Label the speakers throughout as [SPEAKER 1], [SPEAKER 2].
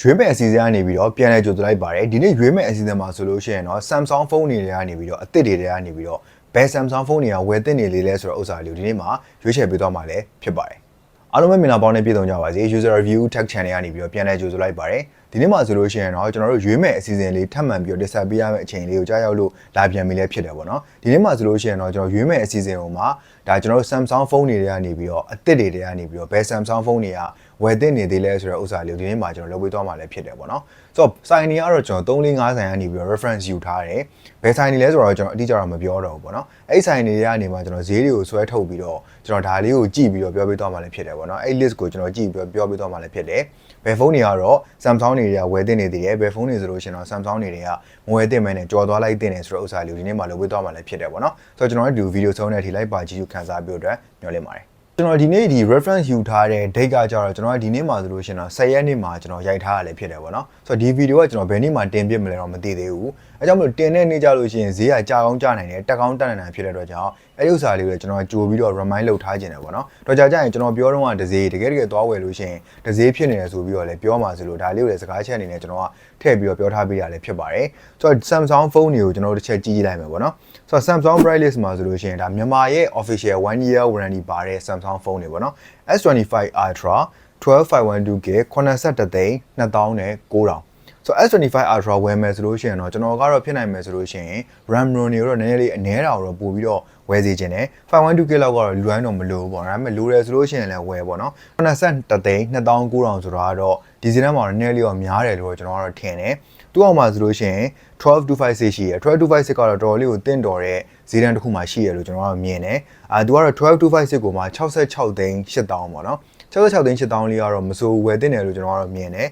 [SPEAKER 1] ရွေးမဲ့အစီအစဉ်ကနေပြီးတော့ပြန်လဲကြိုဆိုလိုက်ပါတယ်ဒီနေ့ရွေးမဲ့အစီအစဉ်မှာဆိုလို့ရှိရင်တော့ Samsung ဖုန်းတွေတွေကနေပြီးတော့အသစ်တွေတွေကနေပြီးတော့ဘယ် Samsung ဖုန်းတွေကဝယ်သင့်နေလေလဲဆိုတော့ဥစ္စာလေးကိုဒီနေ့မှာရွေးချယ်ပေးသွားမှာလည်းဖြစ်ပါတယ်အားလုံးပဲမင်္ဂလာပေါင်းနဲ့ပြည့်စုံကြပါစေ User Review Tech Channel ကနေပြီးတော့ပြန်လဲကြိုဆိုလိုက်ပါတယ်ဒီနေ့မှာဆိုလို့ရှိရင်တော့ကျွန်တော်တို့ရွေးမဲ့အစီအစဉ်လေးထပ်မံပြီးတော့တင်ဆက်ပေးရမယ့်အချိန်လေးကိုကြားရောက်လို့လာပြန်ပြီလည်းဖြစ်တယ်ပေါ့နော်ဒီနေ့မှာဆိုလို့ရှိရင်တော့ကျွန်တော်ရွေးမဲ့အစီအစဉ်ဟိုမှာဒါကျွန်တော်တို့ Samsung ဖုန်းတွေတွေကနေပြီးတော့အသစ်တွေတွေကနေပြီးတော့ဘယ် Samsung ဖုန်းတွေကဝယ်သင့်နေသေးလဲဆိုတော့ဥစ္စာလေးကိုဒီနေ့မှာကျွန်တော်လုပ်ပေးသွားမှာလည်းဖြစ်တယ်ပေါ့နော်ဆိုတော့ဆိုင်တွေကတော့ကျွန်တော်3 4 5ဆိုင်ကနေပြီးတော့ reference ယူထားတယ်ဘယ်ဆိုင်တွေလဲဆိုတော့ကျွန်တော်အတိအကျတော့မပြောတော့ဘူးပေါ့နော်အဲ့ဆိုင်တွေကနေမှကျွန်တော်ဈေးတွေကိုဆွဲထုတ်ပြီးတော့ကျွန်တော်ဒါလေးကိုကြည့်ပြီးတော့ပြောပေးသွားမှာလည်းဖြစ်တယ်ပေါ့နော်အဲ့ list ကိုကျွန်တော်ကြည့်ပြီးတော့ပြောပေးသွားမှာလည်းဖြစ်တယ်ဘယ်ဖုန်းတွေကတော့ Samsung တွေတွေကဝယ်သင့်နေသေးတယ်ဘယ်ဖုန်းတွေဆိုလို့ရှိရင်တော့ Samsung တွေတွေကမဝယ်သင့်မဲနဲ့ကြော်သွားလိုက်သင့်တယ်ဆိုတော့ဥစ္စာလေးကိုဒီနေ့မှလုပ်ပေးသွားမှာလည်းဖြစ်တယ်ပေါ့နော်ဆိုတော့ကျွန်တော်တို့ဒီဗီဒီယိုဆုံးတဲ့အထိလိုက်ပါကြည့်ယူခန်းစားပြီးတော့ညှော်လင့်ပါတယ် ကျွန်တော်ဒီနေ့ဒီ reference ယူထားတဲ့ date ကကြတော့ကျွန်တော်ကဒီနေ့မှာဆိုလို့ရှိရင်တော့10ရက်နေ့မှာကျွန်တော်ရိုက်ထားရလည်းဖြစ်တယ်ပေါ့နော်ဆိုတော့ဒီဗီဒီယိုကကျွန်တော်ဘယ်နေ့မှတင်ပြမလဲတော့မသိသေးဘူးအဲကြောင့်မလို့တင်တဲ့နေ့ကြလို့ရှိရင်ဈေးကကြာကောင်းကြာနိုင်တယ်တက်ကောင်းတက်နိုင်တယ်ဖြစ်တဲ့အတွက်ကြောင့်အဲဒီဥစ္စာလေးကိုကျွန်တော်ကြိုပြီးတော့ remind လုပ်ထားခြင်းတယ်ပေါ့နော်တော့ကြာကြရင်ကျွန်တော်ပြောတော့ကဒဈေးတကယ်တကယ်သွားဝယ်လို့ရှိရင်ဒဈေးဖြစ်နေတယ်ဆိုပြီးတော့လည်းပြောမှဆိုလို့ဒါလေးကိုလည်းစကားချက်အနေနဲ့ကျွန်တော်ကထည့်ပြီးတော့ပြောထားပေးရလည်းဖြစ်ပါတယ်ဆိုတော့ Samsung ဖုန်းတွေကိုကျွန်တော်တို့တစ်ချက်ကြည့်ကြည့်လိုက်မယ်ပေါ့နော်ဆိုတော့ Samsung price list မှာဆိုလို့ရှိရင်ဒါမြန်မာရဲ့ official 1 year warranty ပါတဲ့ Samsung ဖုန်းတွေပေါ့နော် S25 Ultra 12512K 83သိန်း2000နဲ့9000 ဆိုတော့ S25 Ultra ဝယ်မယ်ဆိုလို့ရှိရင်တော့ကျွန်တော်ကတော့ဖြစ်နိုင်မယ်ဆိုလို့ရှိရင် RAM ROM တွေတော့နည်းနည်းလေးအနည်းတာတော့ပို့ပြီးတော့ဝယ်စီခြင်းတယ် 512K လောက်ကတော့လူတိုင်းတော့မလိုဘူးပေါ့ဒါပေမဲ့လိုတယ်ဆိုလို့ရှိရင်လည်းဝယ်ပေါ့နော်83သိန်း2900ဆိုတော့ကတော့ဒီစီတန်းမှာတော့နည်းနည်းလေးတော့များတယ်လို့ကျွန်တော်ကတော့ထင်တယ်သူ့အောင်မှာဆိုလို့ရှိရင်1225ရှိရယ်1225ကတော့တော်တော်လေးကိုတင့်တော်တဲ့ဈေးတန်းတစ်ခုမှရှိရလို့ကျွန်တော်ကတော့မြင်တယ်အာသူကတော့1225ကိုမှ66သိန်း8000ပေါ့နော်66သိန်း8000လေးကတော့မစိုးဝယ်တင်တယ်လို့ကျွန်တော်ကတော့မြင်တယ်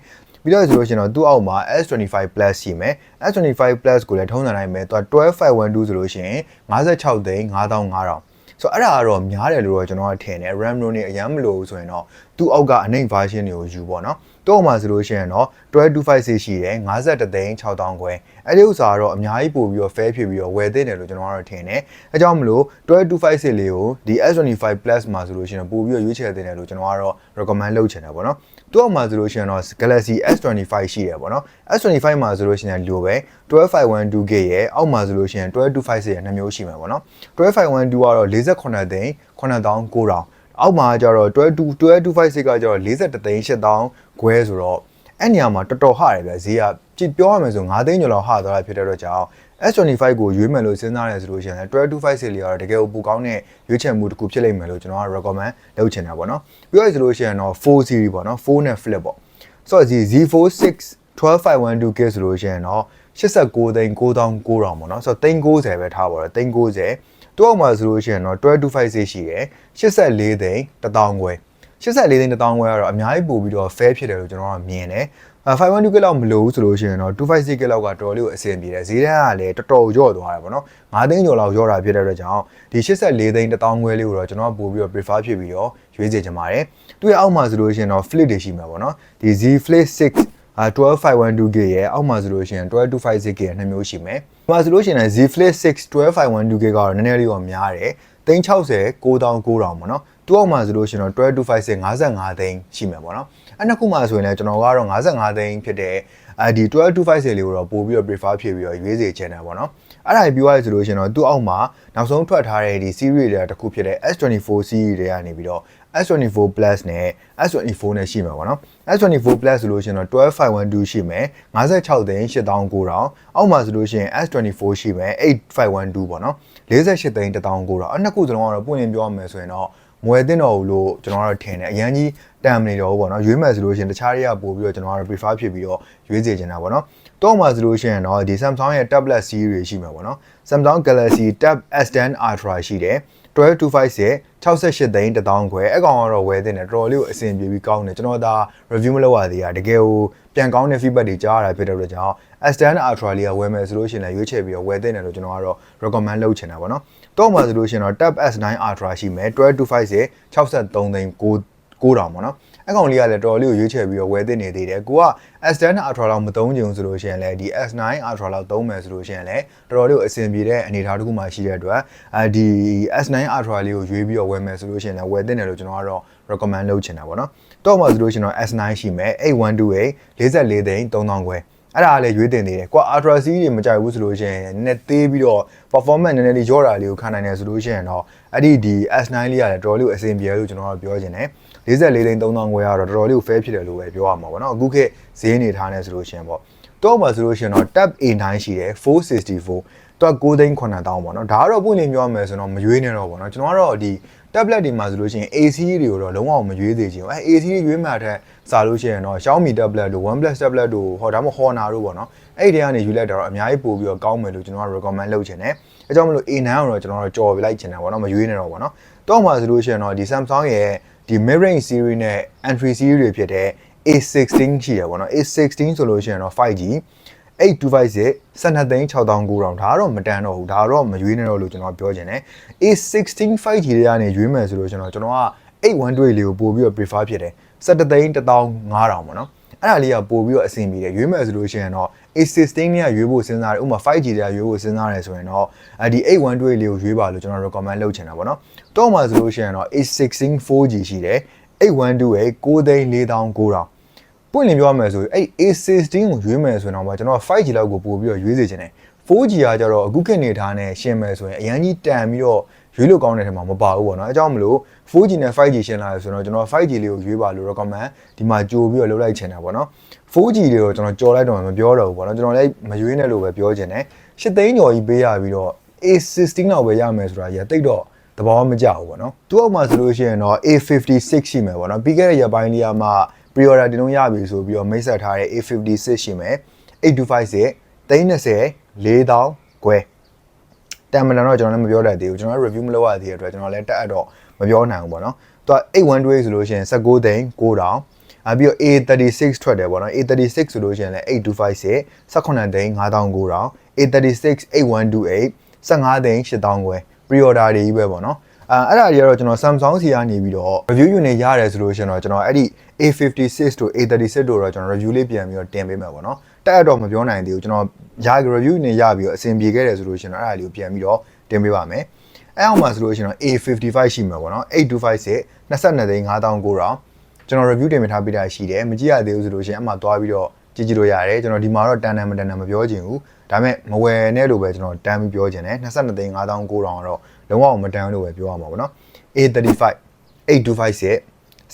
[SPEAKER 1] ပြီးတော့ဆိုလို့ရှိရင်တော့သူ့အောက်မှာ S25 Plus ရှိမယ် S25 Plus ကိုလည်းထုံးစံတိုင်းပဲသူက12512ဆိုလို့ရှိရင်56သိန်း9500ဆိုတော့အဲ့ဒါကတော့များတယ်လို့တော့ကျွန်တော်ကထင်တယ် RAM ROM တွေအရင်မလို့ဆိုရင်တော့သူ့အောက်ကအနှိမ့် version တွေကိုယူပေါ့နော်တော့မှဆိုလို့ရှိရင်တော့1226ရှိတယ်51သိန်း6000ခွဲအဲ့ဒီဥစ္စာကတော့အများကြီးပို့ပြီးတော့ fair ဖြစ်ပြီးတော့ဝယ်သင့်တယ်လို့ကျွန်တော်ကတော့ထင်တယ်အဲကြောင့်မလို့1226လေးကိုဒီ S25 Plus မှာဆိုလို့ရှိရင်ပို့ပြီးတော့ရွေးချယ်သင့်တယ်လို့ကျွန်တော်ကတော့ recommend လုပ်ချင်တယ်ပေါ့နော် သူ့အောက်မှာဆိုလို့ရှိရင်တော့ Galaxy S25 ရှိတယ်ပေါ့နော် S25 မှာဆိုလို့ရှိရင်လိုပဲ 12512K ရဲ့အောက်မှာဆိုလို့ရှိရင်1226ရဲ့နှစ်မျိုးရှိမှာပေါ့နော်12512ကတော့48သိန်း9900အောက်မှာကျတော့12 1226ကကျတော့41သိန်း8000ခွဲဆိုတော့ အဲ့နေရာမှာတော်တော်ဟတယ်ဗျဈေးကကြည့်ပြောရမယ်ဆို9သိန်းကျော်လောက်ဟသွားတာဖြစ်တဲ့အတွက်ကြောင့် S25 ကိုရွေးမယ်လို့စဉ်းစားရဲဆိုလို့ရှိရင်1225 series ကတော့တကယ်ကိုပူကောင်းတဲ့ရွေးချယ်မှုတစ်ခုဖြစ်လိမ့်မယ်လို့ကျွန်တော်က recommend လုပ်ချင်တာပေါ့နော်ပြီးတော့ဆိုလို့ရှိရင်တော့4 series ပေါ့နော်4နဲ့ flip ပေါ့ဆိုတော့ဒီ Z46 12512K ဆိုလို့ရှိရင်တော့89သိန်း9900ပေါ့နော်ဆိုတော့သိန်း90ပဲထားပါတော့သိန်း90တော့မှဆိုလို့ရှိရင်တော့1226ရှိတယ်84သိန်း1000ခွဲ 84သိန်း1000ခွဲကတော့အများကြီးပို့ပြီးတော့ fair ဖြစ်တယ်လို့ကျွန်တော်ကမြင်တယ်512ကလောက်မလိုဘူးဆိုလို့ရှိရင်တော့256ကလောက်ကတော်တော်လေးကိုအဆင်ပြေတယ်ဈေးတန်းကလည်းတော်တော်ရော့သွားတယ်ပေါ့နော်9သိန်းကျော်လောက်ရော့တာဖြစ်တဲ့အတွက်ကြောင့်ဒီ84သိန်း1000ခွဲလေးကိုတော့ကျွန်တော်ပို့ပြီးတော့ prefer ဖြစ်ပြီးတော့ရွေးချယ်ချင်ပါတယ်သူ့ရဲ့အောက်မှာဆိုလို့ရှိရင်တော့ flip တွေရှိမှာပေါ့နော်ဒီ Z Flip 6အာ 12512K ရဲ့အောက်မှာဆိုလို့ရှိရင် 12526K ရဲ့နှစ်မျိုးရှိမယ်။ဒီမှာဆိုလို့ရှိရင် Z Flip 6 12512K ကတော့နည်းနည်းလေးတော့များတယ်။360 9900ပေါ့နော်။ သူ့အောက်မှာဆိုလို့ရှိရင်တော့12556 55သိန်းရှိမယ်ပေါ့နော်။အဲ့နှစ်ခုမှဆိုရင်လည်းကျွန်တော်ကတော့55သိန်းဖြစ်တဲ့အဲဒီ12256လေးကိုတော့ပို့ပြီးတော့ prefer ဖြစ်ပြီးတော့ရွေးစေချင်တယ်ပေါ့နော်။အဲ့ဒါပြောရဆိုလို့ရှိရင်တော့သူ့အောက်မှာနောက်ဆုံးထွက်ထားတဲ့ဒီ series တွေကတစ်ခုဖြစ်တဲ့ S24 series တွေကနေပြီးတော့ S24 Plus နဲ့ S24 နဲ့ရှိမှာပေါ့နော် S24 Plus ဆိုလို့ရှိရင်တော့12512ရှိမယ်56သိန်း8900အောက်မှာဆိုလို့ရှိရင် S24 ရှိမယ်8512ပေါ့နော်48သိန်း1900အဲ့နှစ်ခုစလုံးကတော့ပွင့်လင်းပြောရမယ်ဆိုရင်တော့ မွယ်တင်တော်ဘူးလို့ကျွန်တော်ကတော့ထင်တယ်အရင်ကြီးတန်မနေတော့ဘူးပေါ့နော်ရွေးမယ်ဆိုလို့ရှိရင်တခြားတွေကပို့ပြီးတော့ကျွန်တော်ကတော့ prefer ဖြစ်ပြီးတော့ရွေးစေချင်တာပေါ့နော်တော့မှဆိုလို့ရှိရင်တော့ဒီ Samsung ရဲ့ tablet series ရှိမှာပေါ့နော် Samsung Galaxy Tab S10 Ultra ရှိတယ်1225ရဲ့68သိန်း1000ခွဲအကောင်ကတော့ဝယ်တင်တယ်တော်တော်လေးကိုအဆင်ပြေပြီးကောင်းတယ်ကျွန်တော်ဒါ review မလုပ်ရသေးတာတကယ်ကိုပြန်ကောင်းတဲ့ feedback တွေကြားရတာဖြစ်တဲ့အတွက်ကြောင့် S10 Ultra လေးကဝယ်မယ်ဆိုလို့ရှိရင်လည်းရွေးချယ်ပြီးတော့ဝယ်တင်တယ်လို့ကျွန်တော်ကတော့ recommend လုပ်ချင်တာပေါ့နော် တော့မှဆိုလို့ရှိရင်တော့ Tab S9 Ultra ရှိမယ်1225ရဲ့63သိန်း9 9000ပေါ့နော်အကောင်လေးကလည်းတော်တော်လေးကိုရွေးချယ်ပြီးတော့ဝယ်သင့်နေသေးတယ်ကိုက S10 Ultra လောက်မသုံးချင်ဘူးဆိုလို့ရှိရင်လည်းဒီ S9 Ultra လောက်သုံးမယ်ဆိုလို့ရှိရင်လည်းတော်တော်လေးကိုအဆင်ပြေတဲ့အနေအထားတစ်ခုမှရှိတဲ့အတွက်အဲဒီ S9 Ultra လေးကိုရွေးပြီးတော့ဝယ်မယ်ဆိုလို့ရှိရင်လည်းဝယ်သင့်တယ်လို့ကျွန်တော်ကတော့ recommend လုပ်ချင်တာပေါ့နော်တော့မှဆိုလို့ရှိရင်တော့ S9 ရှိမယ်8128 44သိန်း3000ခွဲ အဲ့ဒါလည်းရွေးတင်နေတယ်ကွာ Ultra C တွေမကြိုက်ဘူးဆိုလို့ရှိရင်နည်းနည်းသေးပြီးတော့ performance နည်းနည်းလေးရော့တာလေးကိုခံနိုင်တယ်ဆိုလို့ရှိရင်တော့အဲ့ဒီဒီ S9 လေးကလည်းတော်တော်လေးကိုအဆင်ပြေလို့ကျွန်တော်တို့ပြောချင်တယ်44သိန်း3000ခွဲကတော့တော်တော်လေးကို fair ဖြစ်တယ်လို့ပဲပြောရမှာပေါ့နော်အခုခေတ်ဈေးနေထားနေဆိုလို့ရှိရင်ပေါ့တော့မှဆိုလို့ရှိရင်တော့ Tab A9 ရှိတယ်464တော့9သိန်း9000တောင်းပေါ့နော်ဒါကတော့ပွင့်လင်းပြောရမယ်ဆိုတော့မရွေးနေတော့ပေါ့နော်ကျွန်တော်ကတော့ဒီ tablet တွေမှာဆိုလို့ရှိရင် AC တွေကိုတော့လုံးဝမရွေးသေးချင်ဘူးအဲ AC တွေရွေးမှထက်စာလို့ရှိရင်တော့ Xiaomi tablet တို့ OnePlus tablet တို့ဟောဒါမှမဟုတ် Honor တို့ပေါ့နော်အဲ့ဒီကနေယူလိုက်တာတော့အများကြီးပို့ပြီးတော့ကောင်းမယ်လို့ကျွန်တော်က recommend လုပ်ချင်တယ်အဲကြောင့်မလို့ A9 ကိုတော့ကျွန်တော်တို့ကြော်ပြလိုက်ချင်တယ်ပေါ့နော်မရွေးနေတော့ပေါ့နော်တော့မှဆိုလို့ရှိရင်တော့ဒီ Samsung ရဲ့ဒီ mid range series နဲ့ entry series တွေဖြစ်တဲ့ A16 ရှိတယ်ပေါ့နော် A16 ဆိုလို့ရှိရင်တော့ 5G အဲ့ device ရဲ့12သိန်း6900ဒါတော့မတန်တော့ဘူးဒါတော့မရွေးနေတော့လို့ကျွန်တော်ပြောချင်တယ် A16 5G တွေကနေရွေးမယ်ဆိုလို့ကျွန်တော်ကျွန်တော်က812လေးကိုပို့ပြီးတော့ prefer ဖြစ်တယ်17သိန်း15000ပေါ့နော်အဲ့ဒါလေးကပို့ပြီးတော့အဆင်ပြေတယ်ရွေးမယ်ဆိုလို့ရှိရင်တော့ A16 နဲ့ရွေးဖို့စဉ်းစားတယ်ဥပမာ 5G တွေကရွေးဖို့စဉ်းစားတယ်ဆိုရင်တော့ဒီ812လေးကိုရွေးပါလို့ကျွန်တော် recommend လုပ်ချင်တာပေါ့နော်တော့မှဆိုလို့ရှိရင်တော့ A16 4G ရှိတယ်812ရဲ့9သိန်း4900 ပွင့်လင်းပြောရမယ်ဆိုရင်အဲ့ A16 ကိုရွေးမယ်ဆိုရင်တော့ကျွန်တော် 5G လောက်ကိုပို့ပြီးတော့ရွေးစေချင်တယ် 4G ကကြတော့အခုခေတ်နေထားနဲ့ရှင်းမယ်ဆိုရင်အရင်ကြီးတန်ပြီးတော့ရွေးလို့ကောင်းတဲ့ထဲမှာမပါဘူးပေါ့နော်အဲကြောင့်မလို့ 4G နဲ့ 5G ရှင်းလာရဆိုတော့ကျွန်တော် 5G လေးကိုရွေးပါလို့ recommend ဒီမှာကြိုပြီးတော့လုပ်လိုက်ချင်တာပေါ့နော် 4G တွေကိုကျွန်တော်ကြော်လိုက်တော့မပြောတော့ဘူးပေါ့နော်ကျွန်တော်လည်းမရွေးနဲ့လို့ပဲပြောချင်တယ်၈သိန်းကျော်ကြီးပေးရပြီးတော့ A16 လောက်ပဲရမယ်ဆိုတာကြီးတိတ်တော့သဘောမကျဘူးပေါ့နော်သူ့အောက်မှာဆိုလို့ရှိရင်တော့ A56 ရှိမယ်ပေါ့နော်ပြီးခဲ့တဲ့ရက်ပိုင်းလေးကမှ pre-order တင်လို့ရပြီဆိုပြီးတော့မိတ်ဆက်ထားတဲ့ A56 ရှိမယ်825စစ်30 4000ခွဲတန်မလန်တော့ကျွန်တော်လည်းမပြောတတ်သေးဘူးကျွန်တော် review မလုပ်ရသေးတဲ့အတွက်ကျွန်တော်လည်းတက်အပ်တော့မပြောနိုင်ဘူးပေါ့နော်သူက812ဆိုလို့ရှိရင်19သိန်း9000အပြီးတော့ A36 ထွက်တယ်ပေါ့နော် A36 ဆိုလို့ရှိရင်လည်း825စစ်18သိန်း9900 A36 8128 15သိန်း8000ခွဲ pre-order တွေကြီးပဲပေါ့နော် အဲအဲ့ဒါတွေကတော့ကျွန်တော် Samsung စီကနေပြီးတော့ review ယူနေရတယ်ဆိုလို့ရှိရင်တော့ကျွန်တော်အဲ့ဒီ A56 တို့ A36 တို့တော့ကျွန်တော် review လေးပြန်ပြီးတော့တင်ပေးမယ်ပေါ့နော်တက်တော့မပြောနိုင်သေးဘူးကျွန်တော်ရ review နေရပြီးတော့အဆင်ပြေခဲ့တယ်ဆိုလို့ရှိရင်တော့အဲ့ဒါလေးကိုပြန်ပြီးတော့တင်ပေးပါမယ်အဲ့အောင်မှာဆိုလို့ရှိရင်တော့ A55 ရှိမှာပေါ့နော်825စစ်22သိန်း5900ကျွန်တော် review တင်ပေးထားပေးတာရှိတယ်မကြည့်ရသေးဘူးဆိုလို့ရှိရင်အမှသွားပြီးတော့ကြည့်ကြည့်လို့ရတယ်ကျွန်တော်ဒီမှာတော့တန်တန်မတန်တန်မပြောချင်ဘူးဒါပေမဲ့မဝယ်နဲ့လို့ပဲကျွန်တော်တန်ပြီးပြောချင်တယ်22သိန်း5900ကတော့ လုံးဝမတန်လို့ပဲပြောရမှာပေါ့နော် A35 825စစ်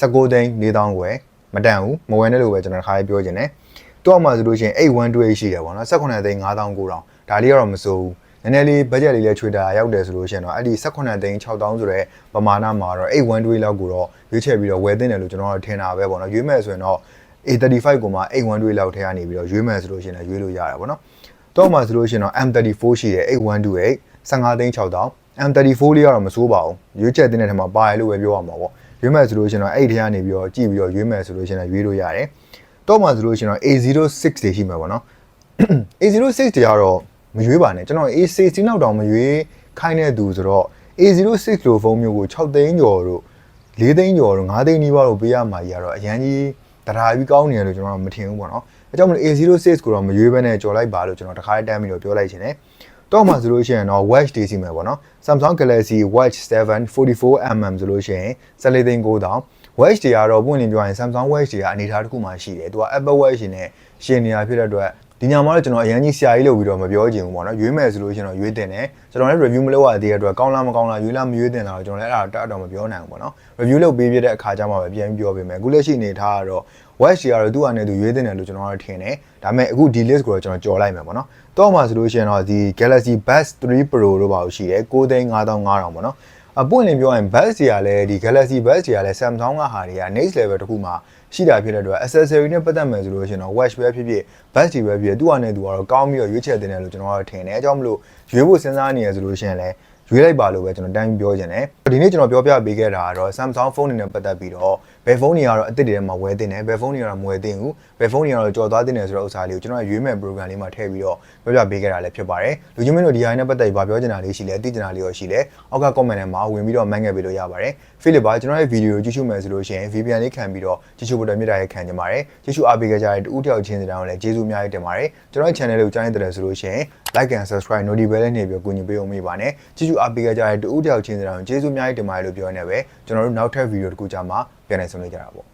[SPEAKER 1] 19သိန်း4000ခွဲမတန်ဘူးမဝယ်နဲ့လို့ပဲကျွန်တော်တစ်ခါလေးပြောချင်တယ်တော့မှဆိုလို့ရှိရင်8128ရှိတယ်ပေါ့နော်18သိန်း5900ဒါလေးကတော့မစိုးဘူးနည်းနည်းလေး budget လေးလည်းချွေတာရောက်တယ်ဆိုလို့ရှိရင်တော့အဲ့ဒီ18သိန်း6000ဆိုတဲ့ပမာဏမှာတော့812လောက်ကိုတော့ရွေးချယ်ပြီးတော့ဝယ်သင့်တယ်လို့ကျွန်တော်တို့ထင်တာပဲပေါ့နော်ရွေးမယ်ဆိုရင်တော့ A35 ကိုမှ812လောက်ထဲကနေပြီးတော့ရွေးမယ်ဆိုလို့ရှိရင်လည်းရွေးလို့ရတာပေါ့နော်တော့မှဆိုလို့ရှိရင်တော့ M34 ရှိတယ်8128 15သိန်း6000 M34 လေးကတော့မစိုးပါဘူးရွေးချယ်တဲ့ထဲမှာပါတယ်လို့ပဲပြောရမှာပေါ့ရွေးမယ်ဆိုလို့ရှိရင်တော့အဲ့ဒီထဲကနေပြီးတော့ကြည့်ပြီးတော့ရွေးမယ်ဆိုလို့ရှိရင်ရွေးလို့ရတယ်တော့မှဆိုလို့ရှိရင်တော့ A06 တွေရှိမှာပေါ့နော် A06 တွေကတော့မရွေးပါနဲ့ကျွန်တော် A16 နောက်တောင်မရွေးခိုင်းတဲ့သူဆိုတော့ A06 လိုဖုန်းမျိုးကို6သိန်းကျော်တို့4သိန်းကျော်တို့5သိန်းနီးပါးတို့ပေးရမှာကြီးကတော့အရန်ကြီးတရားပြီးကောင်းနေတယ်လို့ကျွန်တော်မထင်ဘူးပေါ့နော်အဲကြောင့်မလို့ A06 ကိုတော့မရွေးဘဲနဲ့ကြော်လိုက်ပါလို့ကျွန်တော်တခါတည်းတန်းပြီးတော့ပြောလိုက်ခြင်းတယ် တော့မှဆိုလို့ရှိရင်တော့ watch တွေစီမယ်ပေါ့နော် Samsung Galaxy Watch 7 44mm ဆိုလို့ရှိရင်14သိန်း9000 watch တွေကတော့ပွင့်လင်းပြောရင် Samsung watch တွေကအနေထားတစ်ခုမှရှိတယ်သူက Apple watch တွေနဲ့ရှင်နေတာဖြစ်တဲ့အတွက် ဒီညမှာတော့ကျွန်တော်အရင်ကြီးဆရာကြီးလုပ်ပြီးတော့မပြောချင်ဘူးပေါ့နော်ရွေးမယ်ဆိုလို့ရှိရင်တော့ရွေးတင်တယ်ကျွန်တော်လည်း review မလုပ်ရသေးတဲ့အတွက်ကောင်းလားမကောင်းလားရွေးလားမရွေးတင်လားတော့ကျွန်တော်လည်းအဲ့ဒါတတ်တော့မပြောနိုင်ဘူးပေါ့နော် review လုပ်ပေးပြတဲ့အခါကျမှပဲပြန်ပြီးပြောပေးမယ်အခုလက်ရှိအနေထားကတော့ watch တွေကတော့သူ့အနေနဲ့သူရွေးတင်တယ်လို့ကျွန်တော်ကတော့ထင်တယ်ဒါပေမဲ့အခုဒီ list ကိုတော့ကျွန်တော်ကြော်လိုက်မယ်ပေါ့နော်တော့မှဆိုလို့ရှိရင်တော့ဒီ Galaxy Buds 3 Pro တို့ပါလို့ရှိတယ်6သိန်း5500ပေါ့နော် အပွင့်လင်းပြောရင် Buds တွေကလည်းဒီ Galaxy Buds တွေကလည်း Samsung ကဟာတွေက next level တခုမှရှိတာဖြစ်တဲ့အတွက် accessory နဲ့ပတ်သက်မယ်ဆိုလို့ရှိရင်တော့ watch ပဲဖြစ်ဖြစ် buds တွေပဲဖြစ်ဖြစ်သူ့အနေနဲ့သူကတော့ကောင်းပြီးတော့ရွေးချယ်တင်တယ်လို့ကျွန်တော်ကတော့ထင်တယ်အဲကြောင့်မလို့ရွေးဖို့စဉ်းစားနေရဆိုလို့ရှိရင်လည်းရွေးလိုက်ပါလို့ပဲကျွန်တော်တန်းပြောချင်တယ် ဒီနေ့ကျွန်တော်ပြောပြပေးခဲ့တာကတော့ Samsung ဖုန်းတွေနဲ့ပတ်သက်ပြီးတော့ဘယ်ဖုန်းတွေကတော့အစ်စ်တွေထဲမှာဝယ်တင်တယ်ဘယ်ဖုန်းတွေကတော့မဝယ်တင်ဘူးဘယ်ဖုန်းတွေကတော့ကြော်သွားတင်တယ်ဆိုတော့ဥစ္စာလေးကိုကျွန်တော်ရွေးမဲ့ program လေးမှာထည့်ပြီးတော့ပြောပြပေးခဲ့တာလည်းဖြစ်ပါတယ်လူချင်းမင်းတို့ဒီဟာနဲ့ပတ်သက်ပြီးဗာပြောချင်တာလေးရှိလဲသိချင်တာလေးရောရှိလဲအောက်က comment ထဲမှာဝင်ပြီးတော့မှန်းခဲ့ပေးလို့ရပါတယ်ဖိလစ်ပါကျွန်တော်ရဲ့ဗီဒီယိုကြည့်ရှုမယ်ဆိုလို့ရှိရင် VPN လေးခံပြီးတော့ကြည့်ရှုဖို့တမြစ်တာရဲ့ခံကြပါတယ်ကြည့်ရှုအားပေးခဲ့ကြတဲ့တူးတယောက်ချင်းစီတိုင်းကိုလည်းကျေးဇူးအများကြီးတင်ပါတယ်ကျွန်တော်ရဲ့ channel လေးကိုကြားနေတဲ့ဆိုလို့ရှိရင် like and subscribe notification လေးနှိပ်ပြီးကူညီပေးအောင်မိပါနဲ့ကြည့်ရှုအားပေးခဲ့ကြတဲ့တူးတယောက်ချင်းစီတိုင်းကိုကျေးဇူးအများကြီးတင်ပါတယ်လို့ပြောနေပဲကျွန်တော်တို့နောက်ထပ်ဗီဒီယိုတစ်ခုကြာမှာပြန်လည်ဆုံတွေ့ကြတာပေါ့